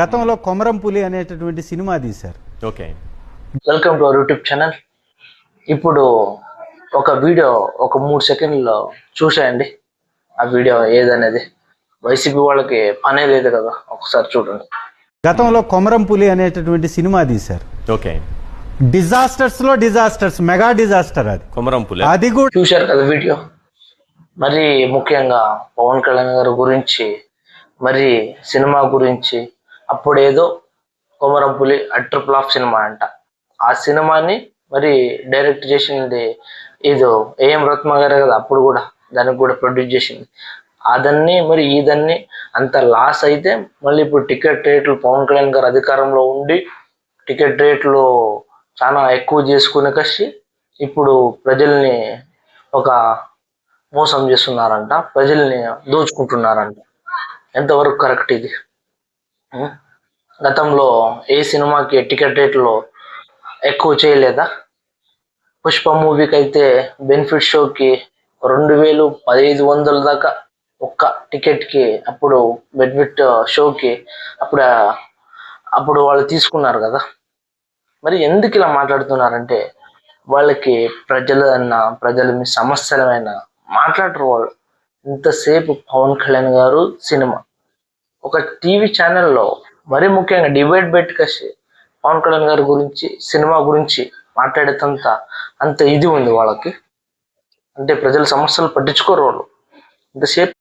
గతంలో కొమరం పులి అనేటటువంటి సినిమా తీశారు. Okay. Welcome to our YouTube channel ఇప్పుడు ఒక వీడియో ఒక మూడు సెకండ్లో చూసేయండి. ఆ వీడియో ఏదనేది? వైసీపీ వాళ్ళకి పనే లేదు కదా ఒకసారి చూడండి. గతంలో కొమరం పులి అనేటటువంటి సినిమా తీశారు. ఓకే. డిజాస్టర్స్లో డిజాస్టర్స్ మెగా డిజాస్టర్ అది. కొమరం పులి. అది కూడా చూశారు కదా వీడియో? మరి ముఖ్యంగా పవన్ కళ్యాణ్ గారి గురించి మరి సినిమా గురించి అప్పుడేదో కొమరంపులి అట్టర్ ఫ్లాప్ సినిమా అంట. ఆ సినిమాని మరి డైరెక్ట్ చేసింది ఏదో ఏఎం రత్మ గారే కదా అప్పుడు కూడా దానికి కూడా ప్రొడ్యూస్ చేసింది. అదన్నీ మరి ఇదన్నీ అంత లాస్ అయితే మళ్ళీ ఇప్పుడు టికెట్ రేట్లు పవన్ కళ్యాణ్ గారు అధికారంలో ఉండి టికెట్ రేట్లు చాలా ఎక్కువ చేసుకునే కసి ఇప్పుడు ప్రజల్ని ఒక మోసం చేస్తున్నారంట ప్రజల్ని దోచుకుంటున్నారంట. ఎంతవరకు కరెక్ట్ ఇది? గతంలో ఏ సినిమాకి టికెట్ రేట్లు ఎక్కువ చేయలేదా? పుష్ప మూవీకి అయితే బెనిఫిట్ షోకి రెండు వేలు పదిహేను వందల దాకా ఒక్క టికెట్కి అప్పుడు బెనిఫిట్ షోకి అప్పుడు అప్పుడు వాళ్ళు తీసుకున్నారు కదా. మరి ఎందుకు ఇలా మాట్లాడుతున్నారంటే వాళ్ళకి ప్రజలన్నా ప్రజల మీ సమస్యలమైనా మాట్లాడరు వాళ్ళు. ఇంతసేపు పవన్ కళ్యాణ్ గారు సినిమా. ఒక టీవీ ఛానల్లో మరీ ముఖ్యంగా డిబేట్ పెట్టుకొచ్చి పవన్ కళ్యాణ్ గారి గురించి సినిమా గురించి మాట్లాడేటంత అంత ఇది ఉంది వాళ్ళకి. అంటే ప్రజల సమస్యలు పట్టించుకోరు వాళ్ళు. ఇంతసేపు